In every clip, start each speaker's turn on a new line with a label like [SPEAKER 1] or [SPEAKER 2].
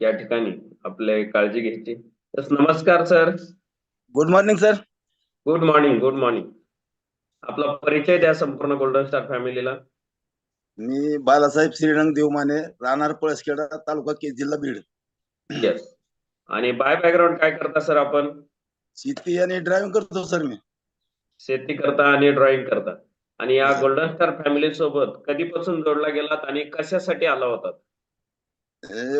[SPEAKER 1] या ठिकाणी आपले काळजी घ्यायची. तर नमस्कार sir.
[SPEAKER 2] Good morning sir
[SPEAKER 1] good morning good morning आपला परिचय द्या संपूर्ण गोल्डन स्टार फॅमिलीला
[SPEAKER 2] मी बालासाहेब श्रीरंग देवमाने राहणार पळसखेडा तालुका के जिल्हा बीड.
[SPEAKER 1] येस आणि बाय बॅकग्राऊंड काय करता सर आपण?
[SPEAKER 2] शेती आणि ड्रायव्हिंग करतो सर मी.
[SPEAKER 1] शेती करता आणि ड्रॉइंग करता. आणि या गोल्डन स्टार फॅमिली सोबत कधीपासून जोडला गेलात आणि कशासाठी आला होता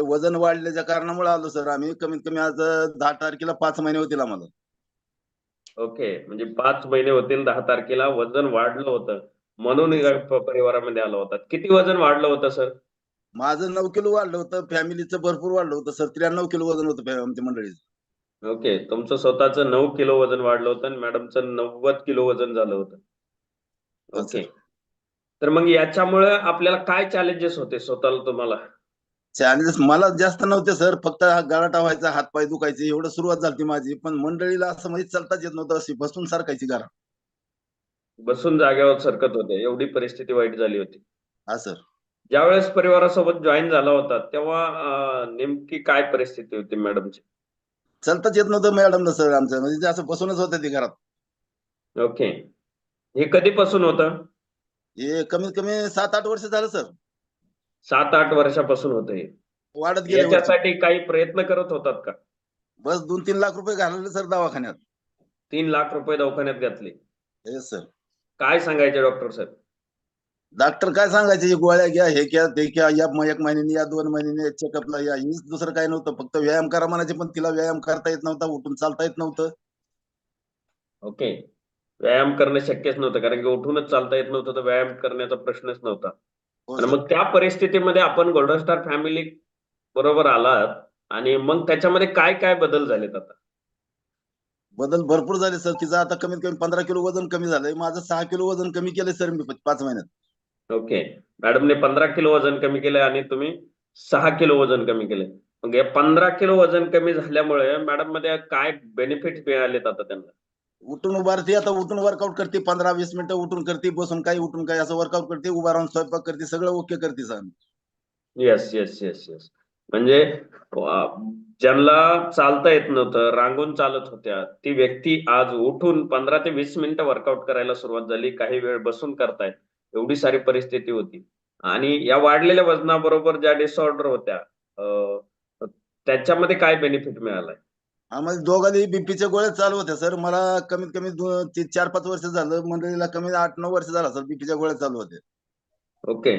[SPEAKER 2] वजन वाढल्याच्या कारणामुळे आलो सर आम्ही कमीत कमी आज दहा तारखेला पाच महिने होतील आम्हाला.
[SPEAKER 1] ओके. म्हणजे पाच महिने होतील दहा तारखेला वजन वाढलं होतं. म्हणून परिवारामध्ये आला होता. किती वजन वाढलं होतं सर
[SPEAKER 2] माझं नऊ किलो वाढलं होतं. फॅमिलीचं भरपूर वाढलं होतं सर त्र्याण्णव किलो वजन होतं आमच्या मंडळीचं.
[SPEAKER 1] ओके. तुमचं स्वतःचं नऊ किलो वजन वाढलं होतं आणि मॅडमचं नव्वद किलो वजन झालं होतं. ओके. तर मग याच्यामुळे आपल्याला काय चॅलेंजेस होते स्वतःला तुम्हाला?
[SPEAKER 2] चॅलेंजेस मला जास्त नव्हते सर. फक्त गळाटा व्हायचा हातपाय दुखायचे एवढं सुरुवात झाली माझी. पण मंडळीला असं म्हणजे चालताच येत नव्हतं अशी बसून सारखायची घरा
[SPEAKER 1] बसून जागेवर सरकत होते. एवढी परिस्थिती वाईट झाली होती.
[SPEAKER 2] हा सर.
[SPEAKER 1] ज्यावेळेस परिवारासोबत जॉईन झाला होता तेव्हा नेमकी काय परिस्थिती होती मॅडमची?
[SPEAKER 2] चालताच येत नव्हतं मॅडमला सर आमचं. म्हणजे असं बसूनच होतं ते घरात.
[SPEAKER 1] ओके. हे कधीपासून होतं?
[SPEAKER 2] हे कमीत कमी सात आठ वर्ष झालं सर.
[SPEAKER 1] सात आठ वर्षापासून होतं हे.
[SPEAKER 2] वाढत गेले.
[SPEAKER 1] याच्यासाठी काही प्रयत्न करत होतात का?
[SPEAKER 2] बस दोन तीन लाख रुपये घालवले सर दवाखान्यात.
[SPEAKER 1] तीन लाख रुपये दवाखान्यात घातले.
[SPEAKER 2] सर
[SPEAKER 1] काय सांगायचे डॉक्टर साहेब?
[SPEAKER 2] डॉक्टर काय सांगायचे? गोळ्या घ्या हे घ्या ते घ्या या एक महिन्याने या दोन महिन्याने चेकअपला या. हेच दुसरं काय नव्हतं. फक्त व्यायाम करा म्हणायचे पण तिला व्यायाम करता येत नव्हता उठून चालता येत नव्हतं.
[SPEAKER 1] ओके व्यायाम करणं शक्यच नव्हतं कारण की उठूनच चालता येत नव्हतं तर व्यायाम करण्याचा प्रश्नच नव्हता. आणि
[SPEAKER 2] सर.
[SPEAKER 1] मग त्या परिस्थितीमध्ये आपण गोल्डन स्टार फॅमिली बरोबर आलात आणि मग त्याच्यामध्ये काय काय बदल झालेत आता?
[SPEAKER 2] बदल भरपूर झाले सर. तिचं आता कमीत कमी पंधरा किलो वजन कमी झालंय. माझं सहा किलो वजन कमी केलंय सर मी पाच महिन्यात.
[SPEAKER 1] ओके. मॅडमने पंधरा किलो वजन कमी केलंय आणि तुम्ही सहा किलो वजन कमी केलंय. मग हे पंधरा किलो वजन कमी झाल्यामुळे मॅडममध्ये काय बेनिफिट मिळालेत आता त्यांना?
[SPEAKER 2] उठून उभारते आता उठून वर्कआउट करते पंधरा वीस मिनिटं उठून करते बसून काही उठून काही असं वर्कआउट करते उभा राहून स्वयंपाक करते सगळं ओके करते sir.
[SPEAKER 1] Yes yes yes yes म्हणजे ज्यांना चालता येत नव्हतं रांगून चालत होत्या ती व्यक्ती आज उठून पंधरा ते वीस मिनिटं वर्कआउट करायला सुरुवात झाली काही वेळ बसून करतायत एवढी सारी परिस्थिती होती. आणि या वाढलेल्या वजनाबरोबर ज्या डिसऑर्डर होत्या त्याच्यामध्ये काय बेनिफिट मिळालाय?
[SPEAKER 2] आम्हाला दोघांनी बीपीच्या गोळ्या चालू होत्या सर. मला कमीत कमी दो- ते चार पाच वर्ष झालं. मंडळीला कमी आठ नऊ वर्ष झाला सर बीपीच्या गोळ्या चालू होत्या.
[SPEAKER 1] ओके.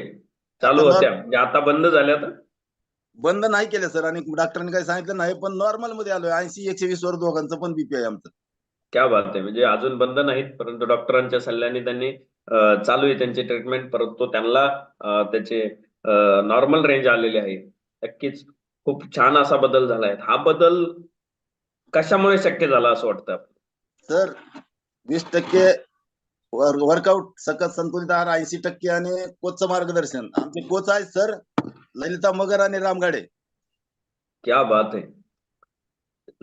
[SPEAKER 1] चालू
[SPEAKER 2] आता
[SPEAKER 1] होत्या. म्हणजे आता बंद झाल्या आता?
[SPEAKER 2] बंद नाही केले सर. आणि डॉक्टरांनी काही सांगितलं नाही पण नॉर्मलमध्ये आलोय. ऐंशी एकशे वीस वर दोघांचं पण बीपी आहे आमचं.
[SPEAKER 1] क्या बात आहे. म्हणजे अजून बंद नाहीत परंतु डॉक्टरांच्या सल्ल्याने त्यांनी अं, चालू आहे त्यांची ट्रीटमेंट परंतु त्यांना अं, त्याचे नॉर्मल रेंज आलेली आहे. नक्कीच खूप छान असा बदल झालाय. हा बदल कशामुळे शक्य झाला असं वाटतं?
[SPEAKER 2] सर वीस टक्के वर्कआउट सकत संतुलित आहार ऐंशी टक्के आणि कोचचं मार्गदर्शन. आमचे कोच आहेत सर ललिता मगर आणि रामगाडे.
[SPEAKER 1] क्या बात आहे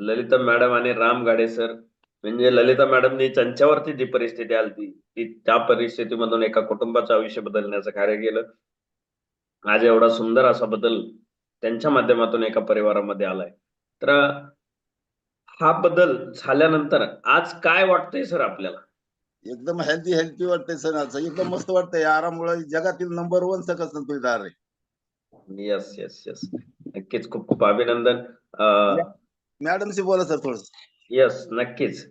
[SPEAKER 1] ललिता मॅडम आणि राम गाडे सर. म्हणजे ललिता मॅडमनी त्यांच्यावरती जी परिस्थिती आली ती त्या परिस्थितीमधून एका कुटुंबाचं आयुष्य बदलण्याचं कार्य केलं. आज एवढा सुंदर असा बदल त्यांच्या माध्यमातून एका परिवारामध्ये आलाय. तर हा बदल झाल्यानंतर आज काय वाटतंय सर आपल्याला?
[SPEAKER 2] एकदम हेल्दी हेल्दी वाटतंय सर असं एकदम मस्त वाटतंय. आरामुळे जगातील नंबर वन सकत संतुलित आहार आहे.
[SPEAKER 1] येस येस येस नक्कीच. खूप खूप अभिनंदन. अं,
[SPEAKER 2] मॅडमशी बोला सर थोडस.
[SPEAKER 1] येस नक्कीच.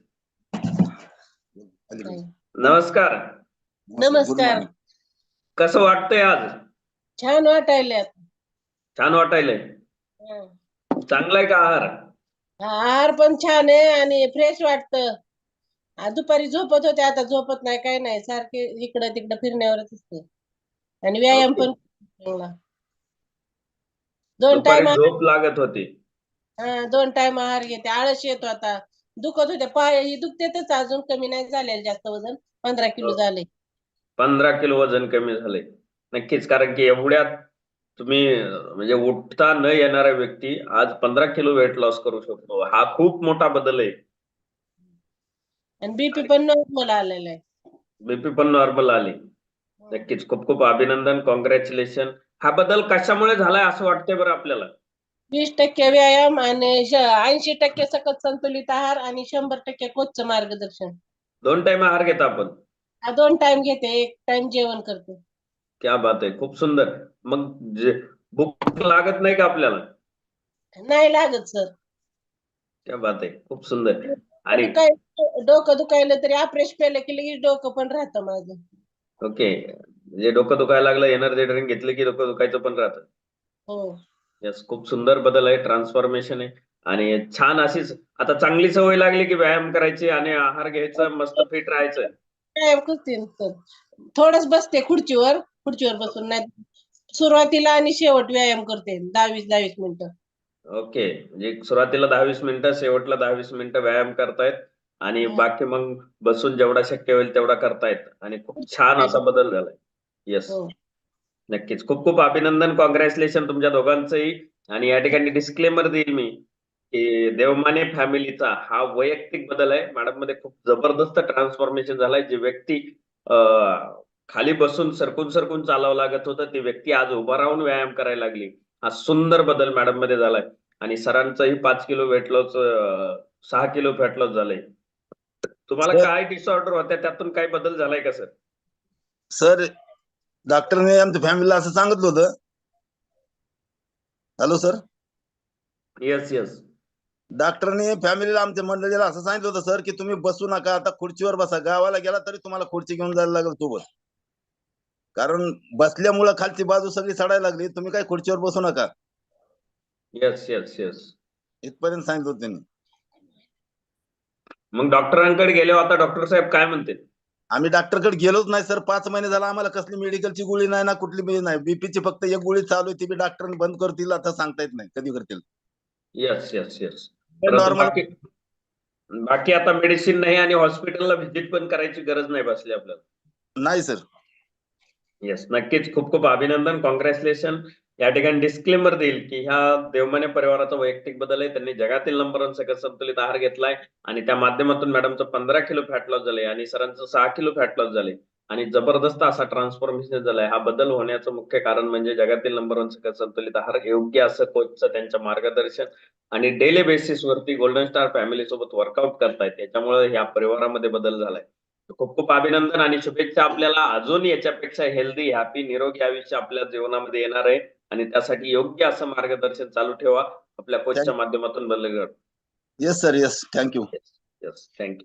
[SPEAKER 1] नमस्कार.
[SPEAKER 3] नमस्कार.
[SPEAKER 1] कसं वाटतंय आज?
[SPEAKER 3] छान वाटायला
[SPEAKER 1] छान वाटायलंय. चांगलाय का आहार?
[SPEAKER 3] आहार पण छान आहे आणि फ्रेश वाटतं. दुपारी झोपत होते आता झोपत नाही काय नाही. सारखे इकडं तिकडं फिरण्यावरच असते. आणि व्यायाम. पण चांगला. दोन टाइम
[SPEAKER 1] झोप लागत होती.
[SPEAKER 3] हा दोन टाइम आहार घेते. आळस येतो आता. दुखत होते. पाय ही दुखतेच अजून. कमी नाही झालेलं जास्त वजन. पंधरा किलो
[SPEAKER 1] हो.
[SPEAKER 3] झाले.
[SPEAKER 1] पंधरा किलो वजन कमी झालंय नक्कीच. कारण की एवढ्यात तुम्ही म्हणजे उठता न येणारा व्यक्ती आज पंधरा किलो वेट लॉस करू शकतो. हा खूप मोठा बदल आहे.
[SPEAKER 3] बीपी पण नॉर्मल आलेला आहे.
[SPEAKER 1] बीपी पण नॉर्मल आली. नक्कीच खूप खूप अभिनंदन कॉंग्रॅच्युलेशन हा बदल कशामुळे झालाय असं वाटतंय बरं आपल्याला?
[SPEAKER 3] वीस टक्के व्यायाम आणि ऐंशी टक्के सकत संतुलित आहार आणि शंभर टक्के कोचचं मार्गदर्शन.
[SPEAKER 1] दोन टाइम आहार घेता आपण.
[SPEAKER 3] हा दोन टाइम घेते एक टाइम जेवण करते.
[SPEAKER 1] क्या बात आहे खूप सुंदर. मग भूक लागत नाही का आपल्याला?
[SPEAKER 3] नाही लागत सर.
[SPEAKER 1] क्या बात आहे खूप सुंदर. आणि
[SPEAKER 3] दुखाय डोकं दुखायलं तरी अप्रेश पेलं की लगेच डोकं पण राहतं माझं.
[SPEAKER 1] ओके म्हणजे डोकं दुखायला लागलं एनर्जी ड्रिंक घेतलं की डोकं दुखायचं पण राहतं.
[SPEAKER 3] हो.
[SPEAKER 1] यस खूप सुंदर बदल आहे ट्रान्सफॉर्मेशन आहे. आणि छान अशीच आता चांगली सवय लागली की व्यायाम करायची आणि आहार घ्यायचा मस्त फिट राहायचं.
[SPEAKER 3] करते ना सर थोडंच बसते खुर्चीवर खुर्चीवर बसून. नाही सुरुवातीला आणि शेवट व्यायाम करते दहा वीस दहा वीस मिनिटं.
[SPEAKER 1] ओके. म्हणजे सुरुवातीला दहा वीस मिनिटं शेवटला दहा वीस मिनिटं व्यायाम करतायत आणि. बाकी मग बसून जेवढा शक्य होईल तेवढा करतायत. आणि खूप छान असा बदल झालाय. येस
[SPEAKER 3] हो.
[SPEAKER 1] नक्कीच. खूप खूप अभिनंदन. कॉंग्रॅच्युलेशन तुमच्या दोघांचंही. आणि या ठिकाणी डिस्क्लेमर देईल मी. की देवमाने फॅमिलीचा हा वैयक्तिक बदल आहे. मॅडममध्ये खूप जबरदस्त ट्रान्सफॉर्मेशन झालंय. जी व्यक्ती खाली बसून सरकून सरकून चालावं लागत होतं ती व्यक्ती आज उभा राहून व्यायाम करायला लागली. हा सुंदर बदल मॅडममध्ये झालाय. आणि सरांचंही पाच किलो वेट लॉस सहा किलो फॅट लॉस झालंय. तुम्हाला काय डिसऑर्डर होत्या? त्यातून काय बदल झालाय का सर?
[SPEAKER 2] सर डॉक्टरने आमच्या फॅमिलीला असं सांगितलं होतं. Hello sir.
[SPEAKER 1] येस येस
[SPEAKER 2] डॉक्टरने फॅमिलीला आमच्या मंडळीला असं सांगितलं होतं सर की तुम्ही बसू नका आता खुर्चीवर बसा. गावाला गेला तरी तुम्हाला खुर्ची घेऊन जायला लागेल सोबत. कारण बसल्यामुळं खालची बाजू सगळी सडायला लागली. तुम्ही काय खुर्चीवर बसू नका.
[SPEAKER 1] येस येस येस
[SPEAKER 2] इथपर्यंत सांगितलं होतं त्यांनी.
[SPEAKER 1] मग डॉक्टरांकडे गेले आता डॉक्टर साहेब काय म्हणते?
[SPEAKER 2] आम्ही डॉक्टरकडे गेलोच नाही सर. पाच महिने झाला आम्हाला कसली मेडिकलची गोळी नाही ना कुठली बी नाही. बीपीची फक्त एक गोळी चालू आहे ती बी डॉक्टरने बंद करतील आता सांगता येत नाही. कधी करतील?
[SPEAKER 1] येस येस येस
[SPEAKER 2] नॉर्मल
[SPEAKER 1] बाकी आता मेडिसिन नाही आणि हॉस्पिटलला व्हिजिट पण करायची गरज नाही बसली आपल्याला.
[SPEAKER 2] नाही सर
[SPEAKER 1] येस नक्कीच. खूप खूप अभिनंदन. कॉंग्रॅच्युलेशन या ठिकाणी डिस्क्लेमर देईल की ह्या देवमाने परिवाराचा वैयक्तिक बदल आहे. त्यांनी जगातील नंबर वन सकट संतुलित आहार घेतलाय आणि त्या माध्यमातून मॅडमचं पंधरा किलो फॅट लॉस झालंय आणि सरांचं सहा किलो फॅट लॉस झाले आणि जबरदस्त असा ट्रान्सफॉर्मेशन झालाय. हा बदल होण्याचं मुख्य कारण म्हणजे जगातील नंबर वन संतुलित आहार योग्य असं कोचचं त्यांचं मार्गदर्शन आणि डेली बेसिस वरती गोल्डन स्टार फॅमिली सोबत वर्कआउट करतायत. त्याच्यामुळे ह्या परिवारामध्ये बदल झालाय. खूप खूप अभिनंदन आणि शुभेच्छा आपल्याला. अजून याच्यापेक्षा हेल्दी हॅपी निरोगी आयुष्य आपल्या जीवनामध्ये येणार आहे. आणि त्यासाठी योग्य असं मार्गदर्शन चालू ठेवा. आपल्या कोचच्या माध्यमातून बदल
[SPEAKER 2] yes sir yes thank you
[SPEAKER 1] yes thank you